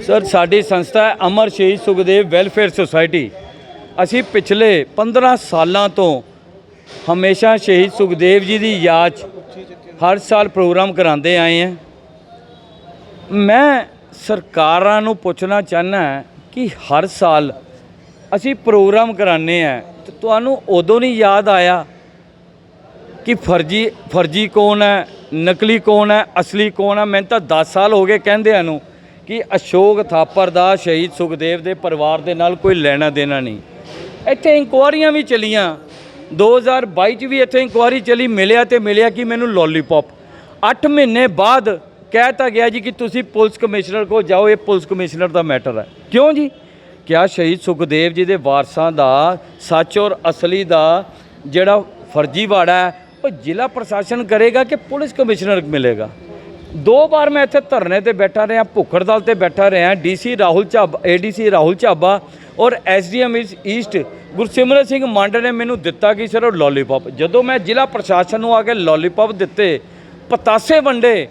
Sir, ਸਾਡੀ ਸੰਸਥਾ ਹੈ ਅਮਰ ਸ਼ਹੀਦ ਸੁਖਦੇਵ ਵੈਲਫੇਅਰ ਸੁਸਾਇਟੀ। ਅਸੀਂ ਪਿਛਲੇ 15 ਸਾਲਾਂ ਤੋਂ ਹਮੇਸ਼ਾ ਸ਼ਹੀਦ ਸੁਖਦੇਵ ਜੀ ਦੀ ਯਾਦ 'ਚ ਹਰ ਸਾਲ ਪ੍ਰੋਗਰਾਮ ਕਰਾਉਂਦੇ ਆਏ ਹਾਂ। ਮੈਂ ਸਰਕਾਰਾਂ ਨੂੰ ਪੁੱਛਣਾ ਚਾਹਨਾ ਕਿ ਹਰ ਸਾਲ ਅਸੀਂ ਪ੍ਰੋਗਰਾਮ ਕਰਾਉਂਦੇ ਆ ਤੁਹਾਨੂੰ ਉਦੋਂ ਨਹੀਂ ਯਾਦ ਆਇਆ ਕਿ ਫਰਜੀ ਫਰਜੀ ਕੌਣ ਹੈ, ਨਕਲੀ ਕੌਣ ਹੈ, ਅਸਲੀ ਕੌਣ ਹੈ? ਮੈਨੂੰ ਤਾਂ 10 ਸਾਲ ਹੋ ਗਏ ਕਹਿੰਦਿਆਂ ਨੂੰ ਕਿ ਅਸ਼ੋਕ ਥਾਪਰ ਦਾ ਸ਼ਹੀਦ ਸੁਖਦੇਵ ਦੇ ਪਰਿਵਾਰ ਦੇ ਨਾਲ ਕੋਈ ਲੈਣਾ ਦੇਣਾ ਨਹੀਂ। ਇੱਥੇ ਇਨਕੁਆਰੀਆਂ ਵੀ ਚਲੀਆਂ। 2022 ਚ ਵੀ ਇੱਥੇ ਇਨਕੁਆਰੀ ਚਲੀ, ਮਿਲਿਆ ਤੇ ਮਿਲਿਆ ਕਿ ਮੈਨੂੰ ਲੋਲੀਪੌਪ 8 ਮਹੀਨੇ ਬਾਅਦ ਕਹਿਤਾ ਗਿਆ ਜੀ ਕਿ ਤੁਸੀਂ ਪੁਲਿਸ ਕਮਿਸ਼ਨਰ ਕੋਲ ਜਾਓ, ਇਹ ਪੁਲਿਸ ਕਮਿਸ਼ਨਰ ਦਾ ਮੈਟਰ ਹੈ। ਕਿਉਂ ਜੀ? ਕਿਆ ਸ਼ਹੀਦ ਸੁਖਦੇਵ ਜੀ ਦੇ ਵਾਰਸਾਂ ਦਾ, ਸੱਚ ਔਰ ਅਸਲੀ ਦਾ ਜਿਹੜਾ ਫਰਜੀਵਾੜਾ ਹੈ ਉਹ ਜ਼ਿਲ੍ਹਾ ਪ੍ਰਸ਼ਾਸਨ ਕਰੇਗਾ ਕਿ ਪੁਲਿਸ ਕਮਿਸ਼ਨਰ ਮਿਲੇਗਾ? ਦੋ ਵਾਰ ਮੈਂ ਇੱਥੇ ਧਰਨੇ ਤੇ ਬੈਠਾ ਰਿਹਾ ਭੁੱਖ ਹੜਤਾਲ ਤੇ ਬੈਠਾ ਰਿਹਾ ਡੀਸੀ ਰਾਹੁਲ ਝਾਬਾ ਏਡੀਸੀ ਰਾਹੁਲ ਝਾਬਾ ਔਰ ਐਸਡੀਐਮ ਈਸਟ ਗੁਰਸਿਮਰਤ ਸਿੰਘ ਮੰਡ ਨੇ ਮੈਨੂੰ ਦਿੱਤਾ ਕਿ ਸਰ ਉਹ ਲੋਲੀਪੌਪ ਜਦੋਂ ਮੈਂ ਜ਼ਿਲ੍ਹਾ ਪ੍ਰਸ਼ਾਸਨ ਨੂੰ ਆ ਕੇ ਲੋਲੀਪੌਪ ਦਿੱਤੇ, ਪਤਾਸੇ ਵੰਡੇ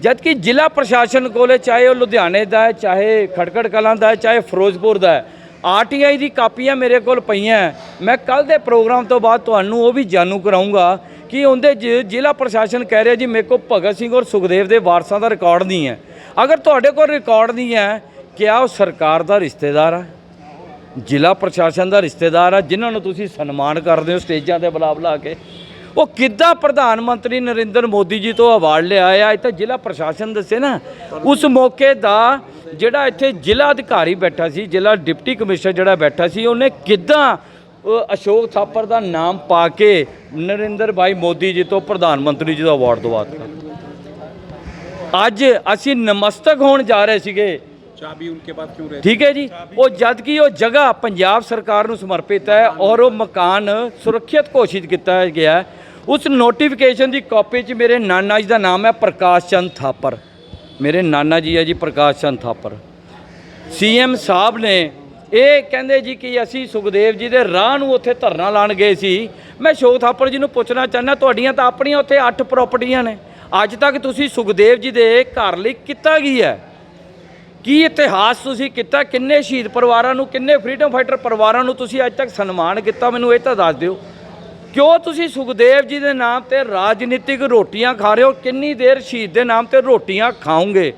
ਜਦ ਕਿ ਜ਼ਿਲ੍ਹਾ ਪ੍ਰਸ਼ਾਸਨ ਕੋਲੇ ਚਾਹੇ ਉਹ ਲੁਧਿਆਣੇ ਦਾ ਹੈ, ਚਾਹੇ ਖਟਕੜ ਕਲਾਂ ਦਾ ਹੈ, ਚਾਹੇ ਫਿਰੋਜ਼ਪੁਰ ਦਾ ਹੈ ਆਰਟੀਆਈ ਦੀ ਕਾਪੀਆਂ ਮੇਰੇ ਕੋਲ ਪਈਆਂ ਮੈਂ ਕੱਲ ਦੇ ਪ੍ਰੋਗਰਾਮ ਤੋਂ ਬਾਅਦ ਤੁਹਾਨੂੰ ਉਹ ਵੀ ਜਾਣੂ ਕਰਾਉਂਗਾ ਕਿ ਉਹਦੇ 'ਚ ਜ਼ਿਲ੍ਹਾ ਪ੍ਰਸ਼ਾਸਨ ਕਹਿ ਰਿਹਾ ਜੀ, ਮੇਰੇ ਕੋਲ ਭਗਤ ਸਿੰਘ ਔਰ ਸੁਖਦੇਵ ਦੇ ਵਾਰਸਾਂ ਦਾ ਰਿਕਾਰਡ ਨਹੀਂ ਹੈ। ਅਗਰ ਤੁਹਾਡੇ ਕੋਲ ਰਿਕਾਰਡ ਨਹੀਂ ਹੈ, ਕਿਆ ਉਹ ਸਰਕਾਰ ਦਾ ਰਿਸ਼ਤੇਦਾਰ ਹੈ ਜ਼ਿਲ੍ਹਾ ਪ੍ਰਸ਼ਾਸਨ ਦਾ ਰਿਸ਼ਤੇਦਾਰ ਆ, ਜਿਨ੍ਹਾਂ ਨੂੰ ਤੁਸੀਂ ਸਨਮਾਨ ਕਰਦੇ ਹੋ ਸਟੇਜਾਂ ਤੇ ਬੁਲਾ ਬੁਲਾ ਕੇ। ਉਹ ਕਿੱਦਾਂ ਪ੍ਰਧਾਨ ਮੰਤਰੀ ਨਰਿੰਦਰ ਮੋਦੀ ਜੀ ਤੋਂ ਅਵਾਰਡ ਲਿਆ ਆ? ਇਹ ਤਾਂ ਜ਼ਿਲ੍ਹਾ ਪ੍ਰਸ਼ਾਸਨ ਦੱਸੇ ਨਾ। ਉਸ ਮੌਕੇ ਦਾ ਜਿਹੜਾ ਇੱਥੇ ਜ਼ਿਲ੍ਹਾ ਅਧਿਕਾਰੀ ਬੈਠਾ ਸੀ ਜ਼ਿਲ੍ਹਾ ਡਿਪਟੀ ਕਮਿਸ਼ਨਰ ਜਿਹੜਾ ਬੈਠਾ ਸੀ ਉਹਨੇ ਕਿੱਦਾਂ ਅਸ਼ੋਕ ਥਾਪਰ ਦਾ ਨਾਮ ਪਾ ਕੇ ਨਰਿੰਦਰ ਭਾਈ ਮੋਦੀ ਜੀ ਤੋਂ ਪ੍ਰਧਾਨ ਮੰਤਰੀ ਜੀ ਦਾ ਅਵਾਰਡ ਦਵਾਤਾ ਅੱਜ ਅਸੀਂ ਨਮਸਤਕ ਹੋਣ ਜਾ ਰਹੇ ਸੀਗੇ। ਚਾਬੀ ਉਨਕੇ ਬਾਅਦ ਕਿਉਂ ਰਹੀ ਠੀਕ ਹੈ ਜੀ? ਉਹ ਜਦ ਕਿ ਉਹ ਜਗ੍ਹਾ ਪੰਜਾਬ ਸਰਕਾਰ ਨੂੰ ਸਮਰਪਿਤ ਹੈ ਔਰ ਉਹ ਮਕਾਨ ਸੁਰੱਖਿਅਤ ਘੋਸ਼ਿਤ ਕੀਤਾ ਗਿਆ ਉਸ ਨੋਟੀਫਿਕੇਸ਼ਨ ਦੀ ਕਾਪੀ 'ਚ ਮੇਰੇ ਨਾਨਾ ਜੀ ਦਾ ਨਾਮ ਹੈ ਪ੍ਰਕਾਸ਼ ਚੰਦ ਥਾਪਰ। ਮੇਰੇ ਨਾਨਾ ਜੀ ਹੈ ਜੀ ਪ੍ਰਕਾਸ਼ ਚੰਦ ਥਾਪਰ। ਸੀਐਮ ਸਾਹਿਬ ਨੇ ਇਹ ਕਹਿੰਦੇ ਜੀ ਕਿ ਅਸੀਂ ਸੁਖਦੇਵ ਜੀ ਦੇ ਰਾਹ ਨੂੰ ਉੱਥੇ ਧਰਨਾ ਲਾਣ ਗਏ ਸੀ। ਮੈਂ ਸ਼ੋਕ ਥਾਪਰ ਜੀ ਨੂੰ ਪੁੱਛਣਾ ਚਾਹੁੰਦਾ, ਤੁਹਾਡੀਆਂ ਤਾਂ ਆਪਣੀਆਂ ਉੱਥੇ 8 ਪ੍ਰਾਪਰਟੀਆਂ ਨੇ। ਅੱਜ ਤੱਕ ਤੁਸੀਂ ਸੁਖਦੇਵ ਜੀ ਦੇ ਘਰ ਲਈ ਕੀਤਾ ਕੀ ਹੈ? ਕੀ ਇਤਿਹਾਸ ਤੁਸੀਂ ਕੀਤਾ? ਕਿੰਨੇ ਸ਼ਹੀਦ ਪਰਿਵਾਰਾਂ ਨੂੰ, ਕਿੰਨੇ ਫਰੀडम ਫਾਈਟਰ ਪਰਿਵਾਰਾਂ ਨੂੰ ਤੁਸੀਂ ਅੱਜ ਤੱਕ ਸਨਮਾਨ ਕੀਤਾ? ਮੈਨੂੰ ਇਹ ਤਾਂ ਦੱਸ ਦਿਓ। ਕਿਉਂ ਤੁਸੀਂ ਸੁਖਦੇਵ ਜੀ ਦੇ ਨਾਮ ਤੇ ਰਾਜਨੀਤਿਕ ਰੋਟੀਆਂ ਖਾ ਰਹੇ ਹੋ? ਕਿੰਨੀ ਦੇਰ ਸ਼ਹੀਦ ਦੇ ਨਾਮ ਤੇ ਰੋਟੀਆਂ ਖਾਓਗੇ?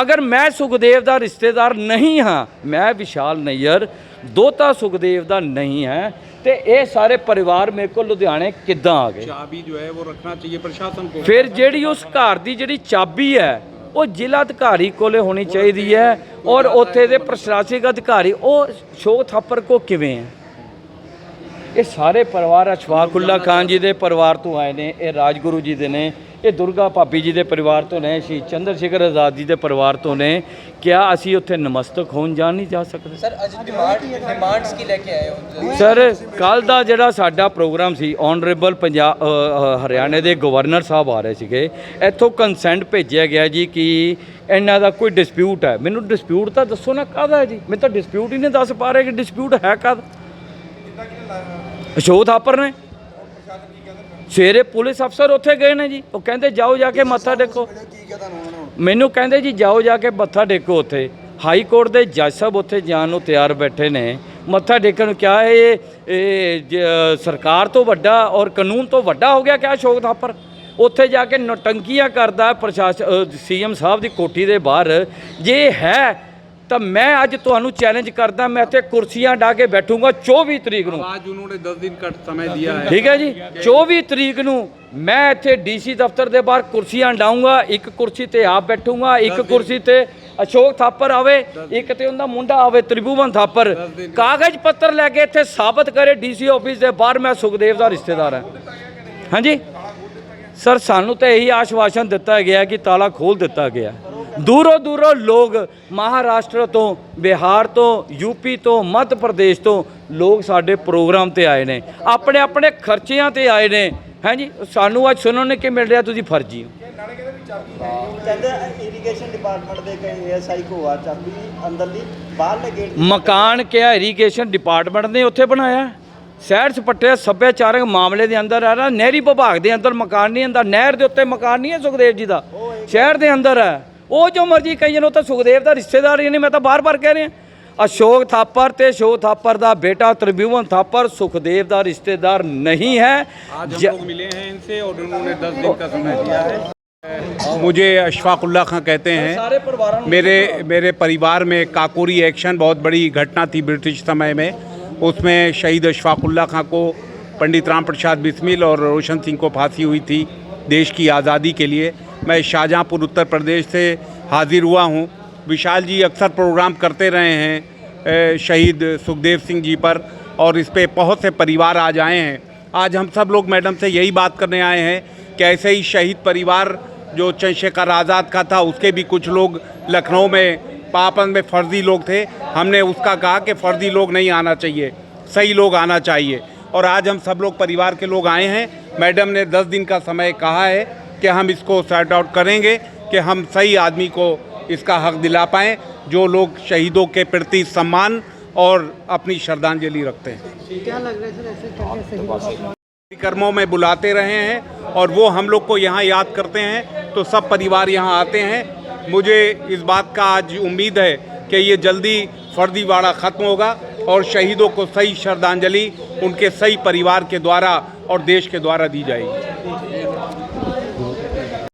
ਅਗਰ ਮੈਂ ਸੁਖਦੇਵ ਦਾ ਰਿਸ਼ਤੇਦਾਰ ਨਹੀਂ ਹਾਂ ਮੈਂ ਵਿਸ਼ਾਲ ਨਈਰ ਦੋਤਾ ਸੁਖਦੇਵ ਦਾ ਨਹੀਂ ਹੈ ਤੇ ਇਹ ਸਾਰੇ ਪਰਿਵਾਰ ਮੇਰੇ ਕੋਲ ਲੁਧਿਆਣੇ ਕਿੱਦਾਂ ਆ ਗਏ? ਚਾਬੀ ਜੋ ਹੈ ਉਹ ਰੱਖਣਾ ਚਾਹੀਏ ਪ੍ਰਸ਼ਾਸਨ ਕੋਲ। ਫਿਰ ਜਿਹੜੀ ਉਸ ਘਰ ਦੀ ਜਿਹੜੀ ਚਾਬੀ ਹੈ ਉਹ ਜ਼ਿਲ੍ਹਾ ਅਧਿਕਾਰੀ ਕੋਲੇ ਹੋਣੀ ਚਾਹੀਦੀ ਹੈ ਔਰ ਉੱਥੇ ਦੇ ਪ੍ਰਸ਼ਾਸਨਿਕ ਅਧਿਕਾਰੀ ਉਹ ਸ਼ੋਅ ਥਾਪਰ ਕੋ ਕਿਵੇਂ ਹੈ? ਇਹ ਸਾਰੇ ਪਰਿਵਾਰ ਅਸ਼ਫਾਕੁੱਲਾ ਖਾਨ ਜੀ ਦੇ ਪਰਿਵਾਰ ਤੋਂ ਆਏ ਨੇ ਇਹ ਰਾਜਗੁਰੂ ਜੀ ਦੇ ਨੇ ਇਹ ਦੁਰਗਾ ਭਾਬੀ ਜੀ ਦੇ ਪਰਿਵਾਰ ਤੋਂ ਨੇ ਸ਼ਹੀਦ ਚੰਦਰ ਸ਼ੇਖਰ ਆਜ਼ਾਦ ਜੀ ਦੇ ਪਰਿਵਾਰ ਤੋਂ ਨੇ। ਕਿਆ ਅਸੀਂ ਉੱਥੇ ਨਮਸਤਕ ਹੋਣ ਜਾ ਨਹੀਂ ਜਾ ਸਕਦੇ? ਸਰ ਅੱਜ ਡਿਮਾਂਡ ਡਿਮਾਂਡਸ ਕੀ ਲੈ ਕੇ ਆਏ ਹੋ? ਸਰ ਕੱਲ ਦਾ ਜਿਹੜਾ ਸਾਡਾ ਪ੍ਰੋਗਰਾਮ ਸੀ ਆਨਰੇਬਲ ਪੰਜਾਬ ਹਰਿਆਣੇ ਦੇ ਗਵਰਨਰ ਸਾਹਿਬ ਆ ਰਹੇ ਸੀਗੇ ਇੱਥੋਂ ਕੰਸੈਂਟ ਭੇਜਿਆ ਗਿਆ ਜੀ ਕਿ ਇਹਨਾਂ ਦਾ ਕੋਈ ਡਿਸਪਿਊਟ ਹੈ। ਮੈਨੂੰ ਡਿਸਪਿਊਟ ਤਾਂ ਦੱਸੋ ਨਾ ਕਾਹਦਾ ਹੈ ਜੀ? ਮੈਨੂੰ ਤਾਂ ਡਿਸਪਿਊਟ ਹੀ ਨਹੀਂ ਦੱਸ ਪਾ ਰਹੇ ਕਿ ਡਿਸਪਿਊਟ ਹੈ ਕਾਹਦਾ? ਅਸ਼ੋਕ ਥਾਪਰ ਨੇ? ਸਵੇਰੇ ਪੁਲਿਸ ਅਫਸਰ ਉੱਥੇ ਗਏ ਨੇ ਜੀ। ਉਹ ਕਹਿੰਦੇ ਜਾਓ ਜਾ ਕੇ ਮੱਥਾ ਟੇਕੋ। ਕੀ ਕਿਹਾ ਤੁਹਾਨੂੰ ਉਹਨਾਂ ਨੂੰ ਮੈਨੂੰ ਕਹਿੰਦੇ ਜੀ ਜਾਓ ਜਾ ਕੇ ਮੱਥਾ ਟੇਕੋ ਉੱਥੇ। ਹਾਈ ਕੋਰਟ ਦੇ ਜੱਜ ਸਾਹਿਬ ਉੱਥੇ ਜਾਣ ਨੂੰ ਤਿਆਰ ਬੈਠੇ ਨੇ। ਮੱਥਾ ਟੇਕਣ ਨੂੰ ਕਿਹਾ ਇਹ ਇਹ ਜ- ਸਰਕਾਰ ਤੋਂ ਵੱਡਾ ਔਰ ਕਾਨੂੰਨ ਤੋਂ ਵੱਡਾ ਹੋ ਗਿਆ ਕਿਆ ਅਸ਼ੋਕ ਥਾਪਰ? ਉੱਥੇ ਜਾ ਕੇ ਨਟੰਕੀਆਂ ਕਰਦਾ ਪ੍ਰਸ਼ਾਸਨ ਸੀਐਮ ਸਾਹਿਬ ਦੀ ਕੋਠੀ ਦੇ ਬਾਹਰ। ਜੇ ਹੈ ਤਾਂ ਮੈਂ ਅੱਜ ਤੁਹਾਨੂੰ ਚੈਲੰਜ ਕਰਦਾ ਮੈਂ ਇੱਥੇ ਕੁਰਸੀਆਂ ਡਾ ਕੇ ਬੈਠੂਗਾ 24 ਤਰੀਕ ਨੂੰ। ਆਜ ਉਹਨਾਂ ਨੇ 10 ਦਿਨ ਘੱਟ ਸਮੇਂ ਦਿਆ ਹੈ। ਠੀਕ ਹੈ ਜੀ? 24 ਤਰੀਕ ਨੂੰ ਮੈਂ ਇੱਥੇ ਡੀਸੀ ਦਫ਼ਤਰ ਦੇ ਬਾਹਰ ਕੁਰਸੀਆਂ ਡਾਉਂਗਾ ਇੱਕ ਕੁਰਸੀ ਤੇ ਆਪ ਬੈਠੂਗਾ ਇੱਕ ਕੁਰਸੀ ਤੇ ਅਸ਼ੋਕ ਥਾਪਰ ਆਵੇ ਇੱਕ ਤੇ ਉਹਦਾ ਮੁੰਡਾ ਆਵੇ ਤ੍ਰਿਭੂਵਨ ਥਾਪਰ। ਕਾਗਜ਼ ਪੱਤਰ ਲੈ ਕੇ ਇੱਥੇ ਸਾਬਤ ਕਰੇ ਡੀਸੀ ਆਫਿਸ ਦੇ ਬਾਹਰ ਮੈਂ ਸੁਖਦੇਵ ਦਾ ਰਿਸ਼ਤੇਦਾਰ ਹਾਂ। ਹਾਂਜੀ? ਸਰ ਸਾਨੂੰ ਤਾਂ ਇਹੀ ਆਸ਼ਵਾਸਨ ਦਿੱਤਾ ਗਿਆ ਕਿ ਤਾਲਾ ਖੋਲ ਦਿੱਤਾ ਗਿਆ। ਦੂਰੋਂ ਦੂਰੋਂ ਲੋਕ ਮਹਾਰਾਸ਼ਟਰ ਤੋਂ ਬਿਹਾਰ ਤੋਂ ਯੂਪੀ ਤੋਂ ਮੱਧ ਪ੍ਰਦੇਸ਼ ਤੋਂ ਲੋਕ ਸਾਡੇ ਪ੍ਰੋਗਰਾਮ ਤੇ ਆਏ ਨੇ। ਆਪਣੇ ਆਪਣੇ ਖਰਚਿਆਂ ਤੇ ਆਏ ਨੇ। ਹਾਂਜੀ ਸਾਨੂੰ ਅੱਜ ਸੁਣਨ ਨੂੰ ਕੀ ਮਿਲ ਰਿਹਾ ਤੁਸੀਂ ਫਰਜੀ ਹੋ। ਕਹਿੰਦੇ ਇਰੀਗੇਸ਼ਨ ਡਿਪਾਰਟਮੈਂਟ ਦੇ ਕਈ ਐਸਆਈ ਕੋ ਆ ਚਾਬੀ ਅੰਦਰਲੀ ਬਾਹਰਲੇ ਗੇਟ ਮਕਾਨ ਕਿਹਾ ਇਰੀਗੇਸ਼ਨ ਡਿਪਾਰਟਮੈਂਟ ਨੇ ਉੱਥੇ ਬਣਾਇਆ। ਸ਼ਹਿਰ ਸਪੱਟੇ ਸੱਭਿਆਚਾਰਕ ਮਾਮਲੇ ਦੇ ਅੰਦਰ ਆ ਨਾ ਨਹਿਰੀ ਵਿਭਾਗ ਦੇ ਅੰਦਰ ਮਕਾਨ ਨਹੀਂ ਹੁੰਦਾ। ਨਹਿਰ ਦੇ ਉੱਤੇ ਮਕਾਨ ਨਹੀਂ ਹੈ ਸੁਖਦੇਵ ਜੀ ਦਾ। ਸ਼ਹਿਰ ਦੇ ਅੰਦਰ ਹੈ। ਉਹ ਜੋ ਮਰਜ਼ੀ ਕਹੀ ਜਾਣ ਉਹ ਤਾਂ ਸੁਖਦੇਵ ਦਾ ਰਿਸ਼ਤੇਦਾਰ ਹੀ ਨਹੀਂ ਮੈਂ ਤਾਂ ਬਾਰ-ਬਾਰ ਕਹਿ ਰਿਹਾ ਅਸ਼ੋਕ ਥਾਪਰ ਤੇ ਅਸ਼ੋਕ ਥਾਪਰ ਦਾ ਬੇਟਾ ਤ੍ਰਿਭੁਵਨ ਥਾਪਰ ਸੁਖਦੇਵ ਦਾ ਰਿਸ਼ਤੇਦਾਰ ਨਹੀਂ ਹੈ आज हम ਜ- लोग मिले हैं इनसे और उन्होंने दस दिन का समय दिया है मुझे अशफाकुल्ला खां कहते हैं ਸਾਰੇ ਪਰਿਵਾਰਾਂ ਨੂੰ मेरे मेरे परिवार में काकोरी एक्शन बहुत बड़ी घटना थी ब्रिटिश समय में उसमें शहीद अशफाकुल्ला खां को पंडित राम प्रसाद बिस्मिल और रोशन सिंह को फांसी हुई थी देश की आज़ादी के लिए मैं शाहजहाँपुर, उत्तर प्रदेश से हाजिर हुआ हूँ। विशाल जी अक्सर प्रोग्राम करते रहे हैं शहीद सुखदेव सिंह जी पर, और इस पर बहुत से परिवार आज आए हैं। आज हम सब लोग मैडम से यही बात करने आए हैं कि ऐसे ही शहीद परिवार जो चंद्रशेखर आज़ाद का था, उसके भी कुछ लोग लखनऊ में, पापन में फर्जी लोग थे। हमने उसका कहा कि फर्जी लोग नहीं आना चाहिए, सही लोग आना चाहिए। और आज हम सब लोग परिवार के लोग आए हैं। मैडम ने दस दिन का समय कहा है कि हम इसको सॉर्ट आउट करेंगे कि हम सही आदमी को इसका हक दिला पाएँ जो लोग शहीदों के प्रति सम्मान और अपनी श्रद्धांजलि रखते हैं। कार्यक्रमों में बुलाते रहे हैं और वो हम लोग को यहाँ याद करते हैं तो सब परिवार यहाँ आते हैं। मुझे इस बात का आज उम्मीद है कि ये जल्दी फर्दीवाड़ा ख़त्म होगा और शहीदों को सही श्रद्धांजलि उनके सही परिवार के द्वारा और देश के द्वारा दी जाएगी।